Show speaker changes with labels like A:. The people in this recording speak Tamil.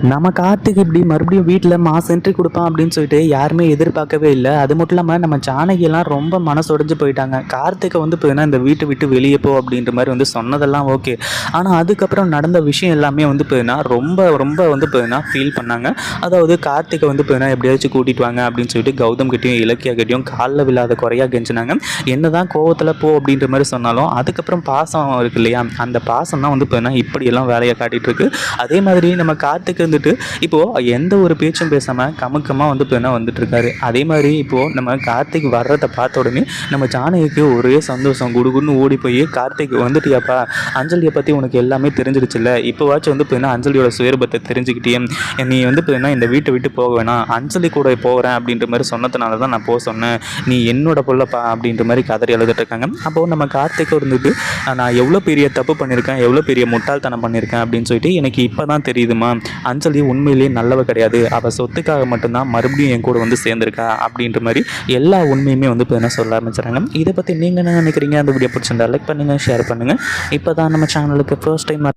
A: நம்ம கார்த்திக் இப்படி மறுபடியும் வீட்டில் மாஸ் என்ட்ரி கொடுப்பான் அப்படின்னு சொல்லிட்டு யாருமே எதிர்பார்க்கவே இல்லை. அது மட்டும் இல்லாமல் நம்ம ஜானகியெல்லாம் ரொம்ப மனசுடைஞ்சு போயிட்டாங்க. கார்த்திகை வந்து பார்த்தீங்கன்னா இந்த வீட்டை விட்டு வெளியே போ அப்படின்ற மாதிரி வந்து சொன்னதெல்லாம் ஓகே ஆனால் அதுக்கப்புறம் நடந்த விஷயம் எல்லாமே வந்து பார்த்தீங்கன்னா ரொம்ப ரொம்ப வந்து பார்த்தீங்கன்னா ஃபீல் பண்ணாங்க. அதாவது கார்த்திகை வந்து பார்த்தீங்கன்னா எப்படியாச்சும் கூட்டிட்டு வாங்க அப்படின்னு சொல்லிட்டு கௌதம் கிட்டேயும் இலக்கியா கிட்டேயும் காலில் விழாத குறையாக கெஞ்சினாங்க. என்னதான் கோவத்தில் போ அப்படின்ற மாதிரி சொன்னாலும் அதுக்கப்புறம் பாசம் இருக்கு இல்லையா? அந்த பாசம் தான் வந்து பார்த்தீங்கன்னா இப்படியெல்லாம் வேலையை காட்டிகிட்டு இருக்கு. அதே மாதிரி நம்ம கார்த்திகை இருந்துட்டு இப்போது எந்த ஒரு பேச்சும் பேசாமல் கமுக்கமாக வந்து இப்போ என்ன வந்துட்டுருக்காரு? அதே மாதிரி இப்போது நம்ம கார்த்திக் வர்றதை பார்த்த உடனே நம்ம ஜானகிக்கு ஒரே சந்தோஷம் குடுகுடுன்னு ஓடி போய் கார்த்திக் வந்துட்டியாப்பா? அஞ்சலியை பற்றி உனக்கு எல்லாமே தெரிஞ்சிருச்சுல்ல இப்போவாச்சும் வந்து பார்த்தீங்கன்னா அஞ்சலியோட சுயரூபத்தை தெரிஞ்சுக்கிட்டே நீ வந்து பார்த்தீங்கன்னா இந்த வீட்டை விட்டு போக வேணாம். அஞ்சலி கூட போகிறேன் அப்படின்ற மாதிரி சொன்னதுனால தான் நான் போக சொன்னேன். நீ என்னோட பொல்லப்பா அப்படின்ற மாதிரி கதறி எழுதிட்டு இருக்காங்க அப்போது நம்ம கார்த்திக் இருந்துட்டு நான் எவ்வளோ பெரிய தப்பு பண்ணியிருக்கேன் எவ்வளோ பெரிய முட்டாள்தனம் பண்ணியிருக்கேன் அப்படின்னு சொல்லிட்டு எனக்கு இப்போ தான் தெரியுதுமா அஞ்சலி உண்மையிலேயே நல்லவ கிடையாது. அவள் சொத்துக்காக மட்டும்தான் மறுபடியும் என் கூட வந்து சேர்ந்துருக்கா அப்படின்ற மாதிரி எல்லா உண்மையுமே வந்து இப்போ என்ன சொல்ல ஆரம்பிச்சுறாங்க இதை பற்றி நீங்கள் என்ன நினைக்கிறீங்க? அந்த வீடியோ பிடிச்சிருந்தா லைக் பண்ணுங்கள் ஷேர் பண்ணுங்கள் இப்போ தான் நம்ம சேனலுக்கு ஃபர்ஸ்ட் டைம்